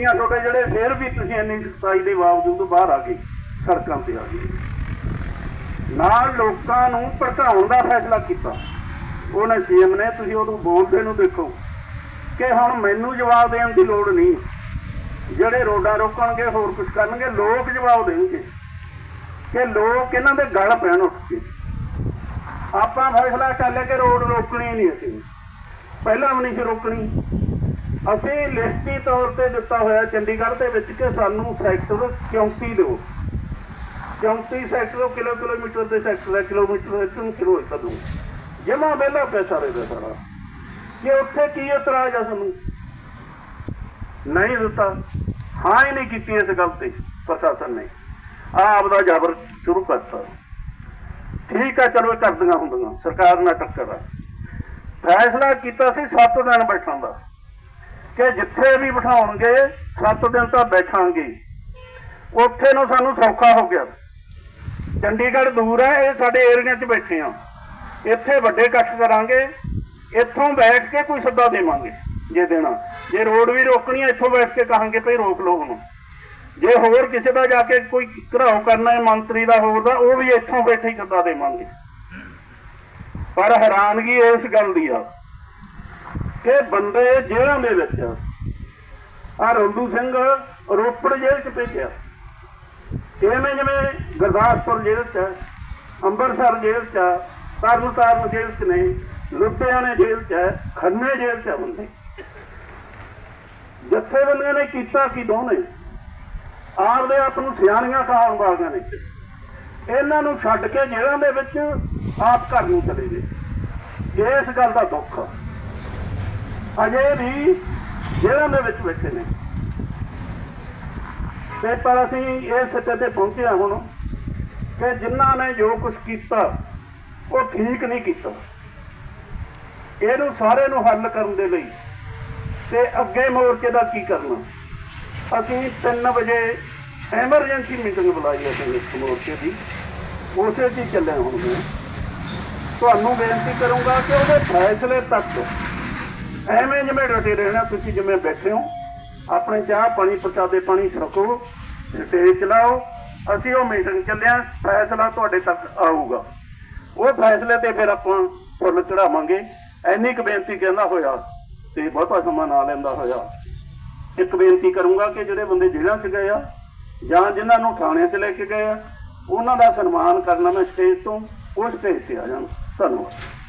ਐਮਪੀਆਂ ਤੁਹਾਡੇ ਜਿਹੜੇ, ਫੇਰ ਵੀ ਤੁਸੀਂ ਇੰਨੀ ਸਖਤਾਈ ਦੇ ਬਾਵਜੂਦ ਬਾਹਰ ਆ ਗਏ, ਸੜਕਾਂ ਤੇ ਆ ਗਏ। ਨਾਲ ਲੋਕਾਂ ਨੂੰ ਭੜਕਾਉਣ ਦਾ ਫੈਸਲਾ ਕੀਤਾ। ਉਹਨੇ ਸੀਐਮ ਨੇ, ਤੁਸੀਂ ਉਦੋਂ ਬੋਲਦੇ ਨੂੰ ਦੇਖੋ ਕਿ ਹੁਣ ਮੈਨੂੰ ਜਵਾਬ ਦੇਣ ਦੀ ਲੋੜ ਨਹੀਂ। ਜਿਹੜੇ ਰੋਡਾਂ ਰੋਕਣਗੇ, ਹੋਰ ਕੁਝ ਕਰਨਗੇ, ਲੋਕ ਜਵਾਬ ਦੇਣਗੇ। ਕਿ ਲੋਕ ਇਹਨਾਂ ਦੇ ਗਲ ਪੈਣ ਉੱਠ ਕੇ। ਆਪਾਂ ਫੈਸਲਾ ਕਰ ਲਿਆ ਕਿ ਰੋਡ ਰੋਕਣੀ ਨਹੀਂ ਅਸੀਂ। ਪਹਿਲਾਂ ਵੀ ਨਹੀਂ ਸੀ ਰੋਕਣੀ। ਅਸੀਂ ਲਿਖਤੀ ਤੌਰ ਤੇ ਦਿੱਤਾ ਹੋਇਆ ਚੰਡੀਗੜ੍ਹ ਦੇ ਵਿੱਚ ਕਿ ਸਾਨੂੰ ਸੈਕਟਰ 34 ਦਿਓ। 34 ਸੈਕਟਰ ਕਿਲੋ ਕਿਲੋਮੀਟਰ ਦੇ ਸੈਕਟਰ ਹੈ ਕਿਲੋਮੀਟਰ ਤੋਂ ਕਿਲੋ ਇੱਕ ਦੂੰ ਜਮਾ ਪਹਿਲਾ ਪੈਸਾ ਦੇ ਸਾਰਾ। ਕਿ ਉੱਥੇ ਕੀ ਇਤਰਾਜ਼ ਆ ਸਾਨੂੰ? ਨਹੀਂ ਦਿੱਤਾ। ਹਾਂ ਹੀ ਨਹੀਂ ਕੀਤੀ ਇਸ ਗੱਲ ਤੇ, ਪ੍ਰਸ਼ਾਸਨ ਨੇ। ਆਪ ਦਾ ਜ਼ਬਰ ਸ਼ੁਰੂ ਕਰਤਾ। ਠੀਕ ਆ, ਚਲੋ ਕਰਦੀਆਂ ਹੁੰਦੀਆਂ। ਸਰਕਾਰ ਨਾਲ ਟੱਕਰ ਆ। ਫੈਸਲਾ ਕੀਤਾ ਸੀ 7 ਦਿਨ ਬੈਠਣ ਦਾ। ਕਿ ਜਿੱਥੇ ਵੀ ਬਿਠਾਉਣਗੇ 7 ਦਿਨ ਤਾਂ ਬੈਠਾਂਗੇ। ਉੱਥੇ ਨੂੰ ਸਾਨੂੰ ਸੌਖਾ ਹੋ ਗਿਆ। ਚੰਡੀਗੜ੍ਹ ਦੂਰ ਹੈ, ਇਹ ਸਾਡੇ ਏਰੀਆ 'ਚ ਬੈਠੇ ਆ ਇੱਥੇ ਵੱਡੇ ਇਕੱਠ ਕਰਾਂਗੇ। ਇੱਥੋਂ ਬੈਠ ਕੇ ਕੋਈ ਸੱਦਾ ਦੇਵਾਂਗੇ, ਜੇ ਦੇਣਾ। ਜੇ ਰੋਡ ਵੀ ਰੋਕਣੀ ਹੈ, ਇੱਥੋਂ ਬੈਠ ਕੇ ਕਹਾਂਗੇ, ਭਈ ਰੋਕ ਲਓ ਹੁਣ। ਜੇ ਹੋਰ ਕਿਸੇ ਦਾ ਜਾ ਕੇ ਕੋਈ ਘਰਾਓ ਕਰਨਾ ਹੈ, ਮੰਤਰੀ ਦਾ, ਹੋਰ ਦਾ, ਉਹ ਵੀ ਇੱਥੋਂ ਬੈਠੇ ਹੀ ਸੱਦਾ ਦੇਵਾਂਗੇ। ਪਰ ਹੈਰਾਨਗੀ ਇਸ ਗੱਲ ਦੀ ਆ। ਕਿ ਬੰਦੇ ਜੇਲ੍ਹਾਂ ਦੇ ਵਿੱਚ ਆ। ਰੰਦੂ ਸਿੰਘ ਰੋਪੜ ਜੇਲ੍ਹ 'ਚ ਭੇਜਿਆ। ਇਵੇਂ ਜਿਵੇਂ ਗੁਰਦਾਸਪੁਰ ਜੇਲ੍ਹ 'ਚ ਹੈ, ਅੰਮ੍ਰਿਤਸਰ ਜੇਲ੍ਹ 'ਚ ਹੈ, ਤਰਨਤਾਰਨ ਜੇਲ੍ਹ 'ਚ ਨਹੀਂ ਲੁਧਿਆਣੇ ਜੇਲ੍ਹ 'ਚ ਹੈ, ਖੰਨੇ ਜੇਲ੍ਹ 'ਚ ਹੈ ਬੰਦੇ। ਜਥੇਬੰਦੀਆਂ ਨੇ ਕੀਤਾ ਕੀ ਦੋਨੇ ਆਪਦੇ ਆਪ ਨੂੰ ਸਿਆਣੀਆਂ ਕਹਾਉਣ ਵਾਲੀਆਂ ਨੇ। ਇਹਨਾਂ ਨੂੰ ਛੱਡ ਕੇ ਜੇਲ੍ਹਾਂ ਦੇ ਵਿੱਚ ਆਪ ਘਰ ਨੂੰ ਚਲੇ ਗਏ। ਇਸ ਗੱਲ ਦਾ ਦੁੱਖ ਆ। ਅਜੇ ਵੀ ਜੇਲ੍ਹਾਂ ਦੇ ਵਿੱਚ ਬੈਠੇ ਨੇ। ਤੇ ਪਰ ਅਸੀਂ ਇਹ ਸੱਤੇ ਤੇ ਪਹੁੰਚੇ ਹਾਂ ਹੁਣ ਕਿ ਜਿਨ੍ਹਾਂ ਨੇ ਜੋ ਕੁਝ ਕੀਤਾ, ਉਹ ਠੀਕ ਨਹੀਂ ਕੀਤਾ। ਇਹਨੂੰ ਸਾਰੇ ਨੂੰ ਹੱਲ ਕਰਨ ਦੇ ਲਈ ਤੇ ਅੱਗੇ ਮੋਰਚੇ ਦਾ ਕੀ ਕਰਨਾ? ਅਸੀਂ 3 ਵਜੇ ਐਮਰਜੈਂਸੀ ਮੀਟਿੰਗ ਬੁਲਾਈ ਹੈ ਅਸੀਂ ਇਸ ਮੋਰਚੇ ਦੀ। ਉਸੇ 'ਚ ਹੀ ਚੱਲੇ ਹੁਣ ਮੈਂ। ਤੁਹਾਨੂੰ ਬੇਨਤੀ ਕਰੂੰਗਾ ਕਿ ਉਹਦੇ ਫੈਸਲੇ ਤੱਕ ਐਵੇਂ ਜਿਵੇਂ ਡਟੇ ਰਹਿਣਾ, ਤੁਸੀਂ ਜਿਵੇਂ ਬੈਠੇ ਹੋ, ਆਪਣੇ ਚਾਹ ਪਾਣੀ ਪ੍ਰਚਾਦੇ ਪਾਣੀ ਛਕੋ, ਸਟੇਜ ਚਲਾਓ, ਅਸੀਂ ਉਹ ਮੀਟਿੰਗ ਚੱਲਿਆ, ਫੈਸਲਾ ਤੁਹਾਡੇ ਤੱਕ ਆਊਗਾ। ਉਹ ਫੈਸਲੇ ਤੇ ਫਿਰ ਆਪਾਂ ਫੁੱਲ ਚੜਾਵਾਂਗੇ ਐਨੀ ਕੁ ਬੇਨਤੀ ਕਹਿੰਦਾ ਹੋਇਆ ਤੇ ਬਹੁਤਾ ਸਮਾਂ ਨਾ ਲੈਂਦਾ ਹੋਇਆ। ਇੱਕ ਬੇਨਤੀ ਕਰੂੰਗਾ ਕਿ ਜਿਹੜੇ ਬੰਦੇ ਜੇਲ੍ਹਾਂ 'ਚ ਗਏ ਆ, ਜਾਂ ਜਿਨ੍ਹਾਂ ਨੂੰ ਥਾਣਿਆਂ 'ਚ ਲੈ ਕੇ ਗਏ ਆ, ਉਹਨਾਂ ਦਾ ਸਨਮਾਨ ਕਰਨਾ ਮੈਂ ਸਟੇਜ ਤੋਂ, ਉਹ ਸਟੇਜ ਤੇ ਆ ਜਾਣਾ। ਧੰਨਵਾਦ।